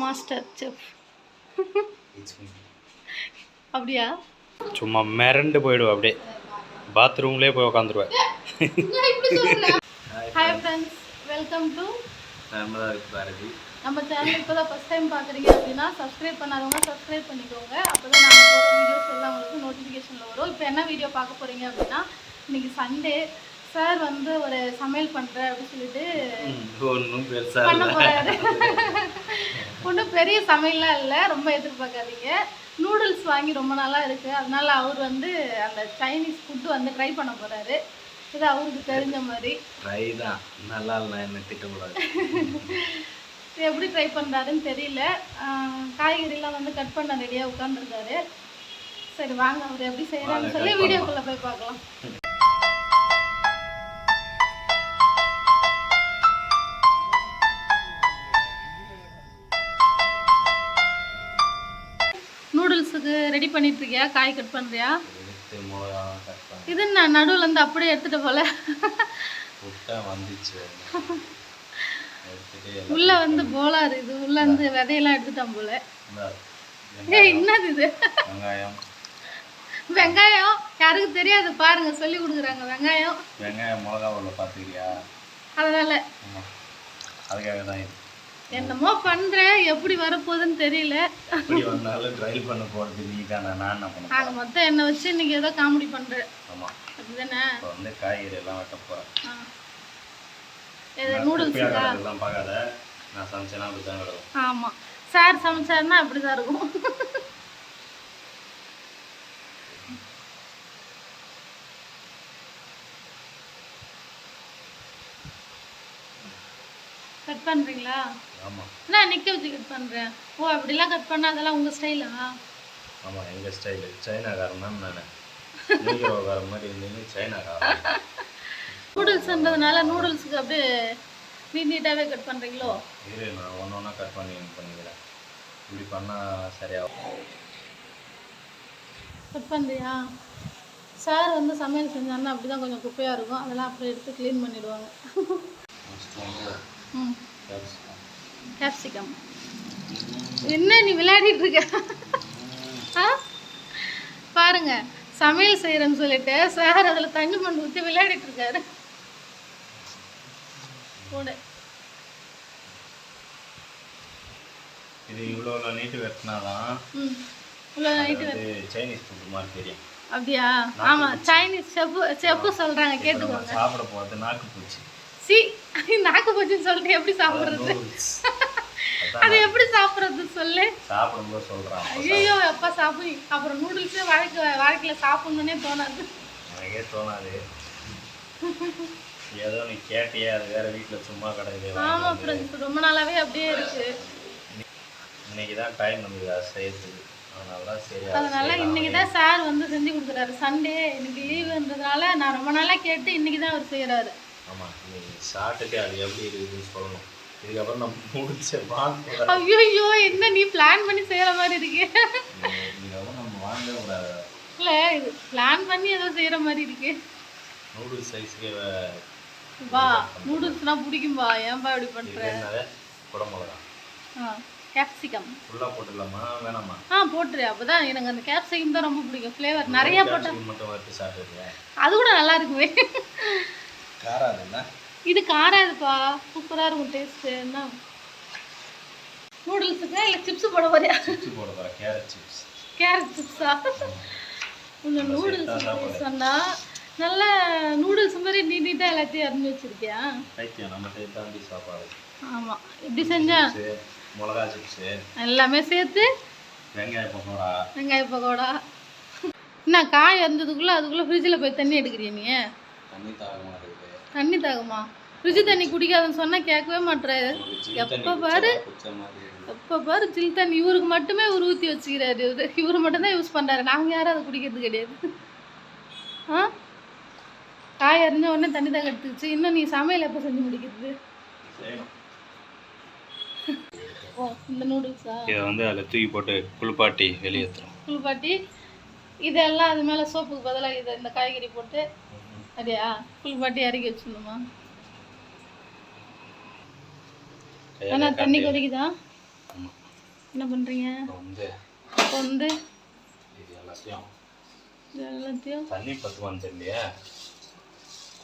Master chef அப்படியா? சும்மா மிரண்டு போயிடுவேன் அப்படியே. பாத்ரூம்லேயே போய் உக்காந்துருவேன் hi friends welcome to Bharathi நம்ம சேனல் இப்போ தான் ஃபஸ்ட் டைம் பார்க்குறீங்க அப்படின்னா சப்ஸ்கிரைப் பண்ணாதவங்க சப்ஸ்கிரைப் பண்ணிக்கோங்க. அப்போ தான் நாங்கள் போகிற வீடியோஸ் எல்லாம் உங்களுக்கு நோட்டிஃபிகேஷனில் வரும். இப்போ என்ன வீடியோ பார்க்க போகிறீங்க அப்படின்னா இன்னைக்கு சண்டே சார் வந்து ஒரு சமையல் பண்ணுறேன் அப்படின்னு சொல்லிட்டு ஒன்றும் பெருசாக பண்ண போறாரு. ஒன்றும் பெரிய சமையல்லாம் இல்லை. ரொம்ப எதிர்பார்க்காதீங்க. நூடுல்ஸ் வாங்கி ரொம்ப நாளாக இருக்குது அதனால அவர் வந்து அந்த சைனீஸ் ஃபுட்டு வந்து ட்ரை பண்ண போகிறாரு இது அவருக்கு தெரிஞ்ச மாதிரி. ட்ரை தான். நல்லா இல்லை என்ன திட்டக்கூடாது. எப்படி ட்ரை பண்ணுறாருன்னு தெரியல. காய்கறிலாம் வந்து கட் பண்ண ரெடியாக உட்காந்துருக்காரு சரி வாங்க அவர் எப்படி செய்கிறான்னு சொல்லி வீடியோக்குள்ளே போய் பார்க்கலாம். பண்ணிட்டு இருக்கியா காய் கட் பண்ணி இது நான் நடுவில் இருந்து அப்படியே எடுத்துட்டு போல? உள்ள வந்து போலாரு இது. உள்ள இருந்து விதையெல்லாம் எடுத்துட்டான் போல. ஏய் என்னது இது? வெங்காயம். வெங்காயம்? யாருக்கு தெரியாது? பாருங்க சொல்லி கொடுக்குறாங்க. வெங்காயம். வெங்காயம் மிளகா உள்ள பார்த்துக்கிறியா அதனால. அதுக்காக தான் என்னமோ பண்றேன் எப்படி வரப்போகுதுன்னு தெரியல. எப்படி வந்தாலும் ட்ரை பண்ண போகிறது நீ தானே நான் என்ன பண்ண நாங்க மொத்தம் என்னை வச்சு இன்னைக்கு ஏதோ காமெடி பண்றேன் ஆமாம் அப்படிதானே? இப்போ வந்து காய்கறி எல்லாம் வெட்ட போகிறேன் ஆ. இது நூடுல்ஸுக்கா எல்லாம் பார்க்காத. நான் சமைச்சேன்னா அப்படி தான் கிடக்கும். ஆமா. சார் சமைச்சாருன்னா அப்படிதான் இருக்கும். கட் பண்றீங்களா? ஆமாம் நான் நிக்க வச்சு கட் பண்றேன் ஓ அப்படிலாம் கட் பண்ணா அதெல்லாம் உங்க ஸ்டைலா ஆமாம் எங்கள் ஸ்டைலு சைனாக்காரன் தான் நான். நீங்கிறவக்காரன் மாதிரி இருந்தீங்க சைனாக்காரன். நூடுல்ஸ்ன்றதுனால நூடுல்ஸுக்கு அப்படியே நீட் நீட்டாவே கட் பண்றீங்களோ? இரு நான் ஒன்று ஒன்றா கட் பண்ணி பண்ணிக்கிறேன். இப்படி பண்ணால் சரியாகும். கட் பண்றியா? சார் வந்து சமையல் செஞ்சாருன்னா அப்படிதான் கொஞ்சம் குப்பையா இருக்கும். அதெல்லாம் அப்புறம் எடுத்து க்ளீன் வந்து ம். கேப்சிகம் என்ன நீ விளையாடிட்டு இருக்க? ஆ? பாருங்க சமையல் செய்யறேன்னு சொல்லிட்டு சார் அதுல தண்ணி மண் ஊற்றி விளையாடிட்டு இருக்காரு. கூட இது இவ்வளோ நீட்டு வெட்டினா தான் ம் இவ்வளோ நைட்டு சைனீஸ் ஃபுட் மாதிரி தெரியும். அப்படியா? ஆமா சைனீஸ் செஃப் செஃப் சொல்றாங்க கேட்டுக்கோங்க. சாப்பிட போகிறது நாக்கு பூச்சி. சி நாக்கு போச்சுன்னு சொல்லிட்டு எப்படி சாப்பிடுறது? அது எப்படி சாப்பிடுறது சொல்லு? சாப்பிடும்போது சொல்கிறான் ஐயோ எப்பா சாப்பிடு. அப்புறம் நூடுல்ஸே வாழ்க்கை வாழ்க்கையில சாப்பிடணுன்னே தோணாது. எனக்கே தோணாது. ஏதோ நீ கேட்டியே? அது வேற வீட்டில் சும்மா கிடக்குது ஆமா ஃப்ரெண்ட்ஸ் ரொம்ப நாளாவே அப்படியே இருக்கு. இன்னைக்கு தான் டைம் அது செய்யறதுக்கு அதனால. இன்னைக்கு தான் சார் வந்து செஞ்சு கொடுக்குறாரு. சண்டே இன்னைக்கு லீவுன்றதுனால நான் ரொம்ப நாளா கேட்டு இன்னைக்கு தான் அவர் செய்யறாரு ஆமா இன்னைக்கு சாப்பிட்டுட்டு அது எப்படி இருக்குதுன்னு சொல்லணும். இதுக்கப்புறம் நம்ம முடிச்ச வாங்க ஐயோ என்ன நீ பிளான் பண்ணி செய்யற மாதிரி இருக்கு? இதுக்கப்புறம் நம்ம வாங்கவே கூடாது இல்ல இது பிளான் பண்ணி ஏதோ செய்யற மாதிரி இருக்கு. நூடுல்ஸ் சைஸ்க்கே வா நூடுல்ஸ்னா பிடிக்கும்பா. ஏன்பா இப்படி பண்ற? குடமிளகா. கேப்சிகம் ஃபுல்லாக போட்டுடலாமா? வேணாமா? ஆ போட்டுரு. அப்பதான் எனக்கு அந்த கேப்சிகம் தான் ரொம்ப பிடிக்கும். ஃப்ளேவர் நிறைய போட்டா மட்டும் வறுத்து சாப்பிட்டுருக்கேன் அது கூட நல்லா இருக்குமே. காராதுல்ல இது காராதுப்பா சூப்பரா இருக்கும் டேஸ்ட் என்ன? நூடுல்ஸுக்கு இல்லை சிப்ஸ் போட போறியா? சிப்ஸ் போட போகிறேன் கேரட் சிப்ஸ் கேரட் சிப்ஸா இந்த நூடுல்ஸ் சொன்னா நல்ல நூடுல்ஸ் மாதிரி நீ நீட்டாக எல்லாத்தையும் அரிஞ்சு வச்சிருக்கியா? பைத்தியம் நம்ம சைடு தாண்டி சாப்பாடு. ஆமா. இப்படி செஞ்சா? மிளகா சிப்ஸு எல்லாமே சேர்த்து? வெங்காய பக்கோடா. வெங்காய பக்கோடா? என்ன காய் அரிஞ்சதுக்குள்ள அதுக்குள்ள ஃப்ரிட்ஜில் போய் தண்ணி எடுக்கிறிய நீ? தண்ணி தாகுமா ஃப்ரிட்ஜ் தண்ணி குடிக்காதுன்னு சொன்னா கேட்கவே மாட்டுறாரு எப்போ பாரு. எப்போ பாரு சில் தண்ணி இவருக்கு மட்டுமே இவர் ஊற்றி வச்சுக்கிறாரு இவரு. இவரு மட்டும்தான் யூஸ் பண்ணுறாரு நாங்கள் யாரும் அதை குடிக்கிறது கிடையாது. ஆ? காய் அரிஞ்ச உடனே தண்ணி தான் எடுத்துக்கிச்சு. இன்னும் நீ சமையல் எப்போ செஞ்சு முடிக்கிறது? செய்யணும். ஓ இந்த நூடுல்ஸா? இதை வந்து அதில் தூக்கி போட்டு குளிப்பாட்டி வெளியேற்றுறோம். குளிப்பாட்டி இதெல்லாம் அது மேலே சோப்புக்கு பதிலாக இதை இந்த காய்கறி போட்டு அப்படியா? குளிப்பாட்டி இறக்கி வச்சிடணுமா? ஏன்னா தண்ணி கொதிக்குதா? என்ன பண்ணுறீங்க இப்போ வந்து வந்து எல்லாத்தையும் தண்ணி பத்துவான்னு தெரியலையா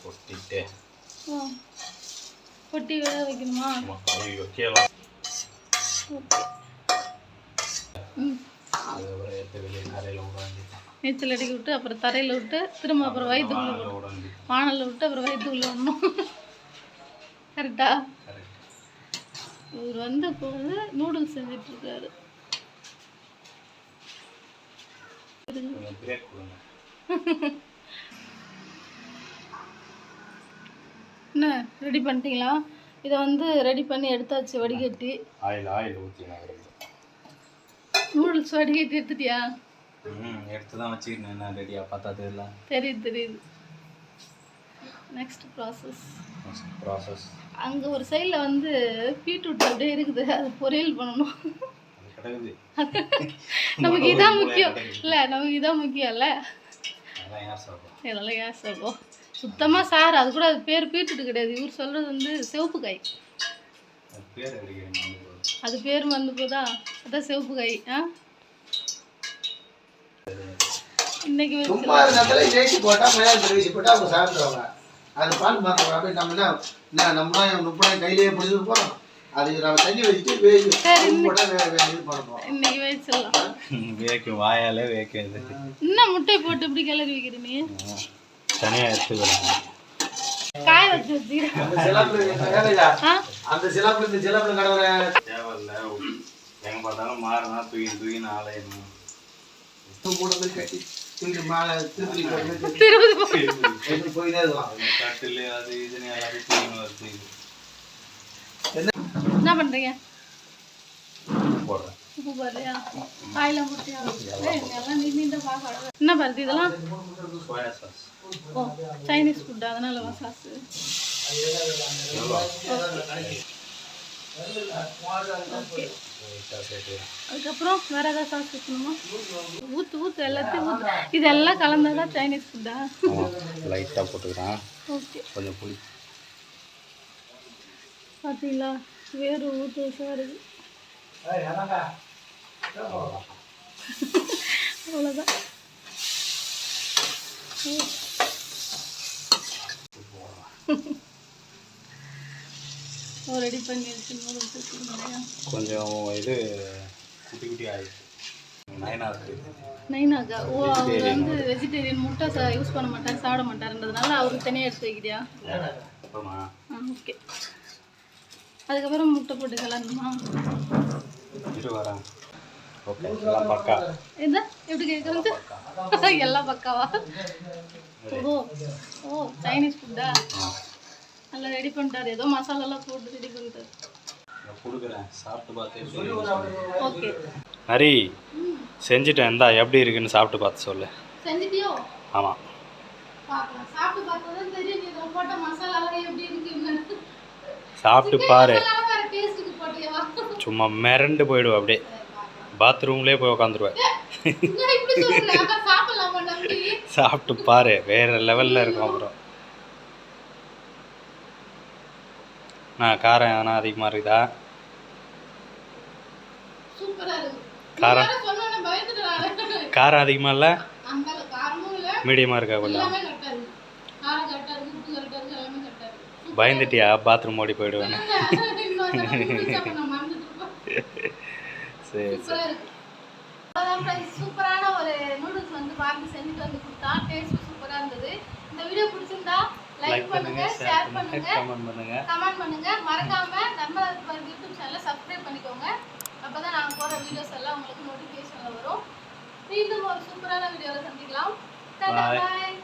கொட்டிட்டு. ஆ. கொட்டி வேக வைக்கணுமா? அதுக்கப்புறம் எடுத்து வெளியே கரையில் விட வேண்டியதான் நீச்சல் அடிக்க விட்டு அப்புறம் தரையில் விட்டு திரும்ப அப்புறம் வயிற்றுக்குள்ள வானல்ல விட்டு அப்புறம் வயிற்றுக்குள்ள விடணும். கரெக்டா இவர் வந்து வந்து நூடுல்ஸ் செஞ்சுட்டு இருக்காரு என்ன ரெடி பண்ணிட்டீங்களா? இதை வந்து ரெடி பண்ணி எடுத்தாச்சு வடிகட்டி. ஆயில் ஆயில் ஊற்றினா நூடுல்ஸ் வடிகட்டி எடுத்துட்டியா? ம் எடுத்து தான் வச்சுக்கிட்டேன் என்ன ரெடியாக பார்த்தா தெரியல. தெரியுது தெரியுது. நெக்ஸ்ட் ப்ராசஸ் ப்ராசஸ் அங்கே ஒரு சைடில் வந்து பீட்ரூட் அப்படியே இருக்குது. அது பொரியல் பண்ணணும். நமக்கு இதான் முக்கியம். இல்லை நமக்கு இதான் முக்கியம் இல்லை? இதெல்லாம் ஏன் சொல்லுவோம் சுத்தமாக சார் அது கூட அது பேர் பீட்ரூட் கிடையாது. இவர் சொல்கிறது வந்து சிவப்பு காய். அது பேர் அடிக்கிறேன் அது பேர் வந்து போதா? அதான் சிவப்பு காய் ஆ? இன்னைக்கு சும்மா இருக்கிறதுல இறைச்சி போட்டா மலையாளத்தில் இறைச்சி போட்டா அவங்க சாப்பிடுவாங்க அது பால் மாத்திரம் அப்படி நம்ம என்ன நம்மளாம் முப்பதாயிரம் கையிலேயே பிடிச்சிட்டு போறோம் அது நம்ம தண்ணி வச்சுட்டு வேக உப்பு போட்டா வே வே இது பண்ண போறோம். இன்னைக்கு வச்சிடலாம் வேக்கும் வாயாலே வேக்காது இன்னும் முட்டை போட்டு இப்படி கிளறி வைக்கிற நீ? காய வச்சு வச்சுக்கிறேன். அந்த சிலாப்புல இந்த சிலாப்புல கடவுள தேவையில்ல. எங்கே பார்த்தாலும் மாறினா தூக்கி தூக்கி நாளையணும் கட்டி தூக்கி மேலே திருப்பதி போ எடுத்து போயிட்டே இருக்கலாம் கட்டில் அது இதுன்னு எல்லாத்தையும் வருது. என்ன பார்க்க என்ன பாருது இதெல்லாம்? ஓ சைனீஸ் ஃபுட் அதனால வா சாஸு ஓகே அதுக்கப்புறம் வேற ஏதாவது சாஸ் வைக்கணுமா? ஊற்று ஊற்று எல்லாத்தையும் ஊற்று இதெல்லாம் கலந்தாதான் சைனீஸ் ஃபுட்டா லைட்டாக போட்டுக்கிறேன். ஓகே கொஞ்சம் புளி. பார்த்தீங்களா வேறு ஊற்று வருது அவ்வளோதான் ரெடி வச்சுருந்தேன் கொஞ்சம் இது குட்டி குட்டி ஆயிடுச்சு. நைனாக்கா. ஓ அவர் வந்து வெஜிடேரியன் முட்டை. யூஸ் பண்ண மாட்டார் சாப்பிட மாட்டாருன்றதுனால அவருக்கு தனியாக எடுத்து வைக்கிறியா? ஓகே அதுக்கப்புறம் முட்டை போட்டு பக்கா. என்ன? எப்படி கேட்குறது எல்லாம் பக்காவா? ஓ ஓ சைனீஸ் ஃபுட்டா நல்லா ரெடி பண்ணிட்டாரு. ஏதோ மசாலாலாம் போட்டு ரெடி பண்ணிட்டாரு. நான் கொடுக்குறேன். சாப்பிட்டு பார்த்து எப்படி இருக்குன்னு சொல்லு. ஓகே ஹரி செஞ்சுட்டேன். இந்தா எப்படி இருக்குன்னு சாப்பிட்டு பார்த்து சொல்லு. செஞ்சிட்டியோ? ஆமாம் சாப்பிட்டு பார்த்தா தான் தெரியும். நீ இதில் போட்ட மசாலாலாம் எப்படி இருக்குன்னு சாப்பிட்டு பாரு. சும்மா மிரண்டு போயிடுவேன் அப்படியே. பாத்ரூம்லேயே போய் நம்பி? சாப்பிட்டு பாரு. வேற லெவலில் இருக்கும் அப்புறம். காரம் எதனா அதிகமாக இருக்குதா? காரம். காரம் அதிகமாக இல்லை? மீடியமாக இருக்கா கொஞ்சம்? பயந்துட்டியா? பாத்ரூம் ஓடி இருப்பேன். சரி friends, சூப்பரான ஒரு நூடுல்ஸ் வந்து பாரதி செஞ்சுட்டு வந்து கொடுத்தா டேஸ்ட் சூப்பரா இருந்தது. இந்த வீடியோ பிடிச்சிருந்தா லைக் பண்ணுங்க ஷேர் பண்ணுங்க கமெண்ட் பண்ணுங்க. கமெண்ட் பண்ணுங்க. மறக்காம நம்ம யூடியூப் சேனலை சப்ஸ்கிரைப் பண்ணிக்கோங்க. அப்பதான் நாங்க போற வீடியோஸ் எல்லாம் உங்களுக்கு நோட்டிஃபிகேஷன்ல வரும். மீண்டும் ஒரு சூப்பரான வீடியோல சந்திக்கலாம். பாய்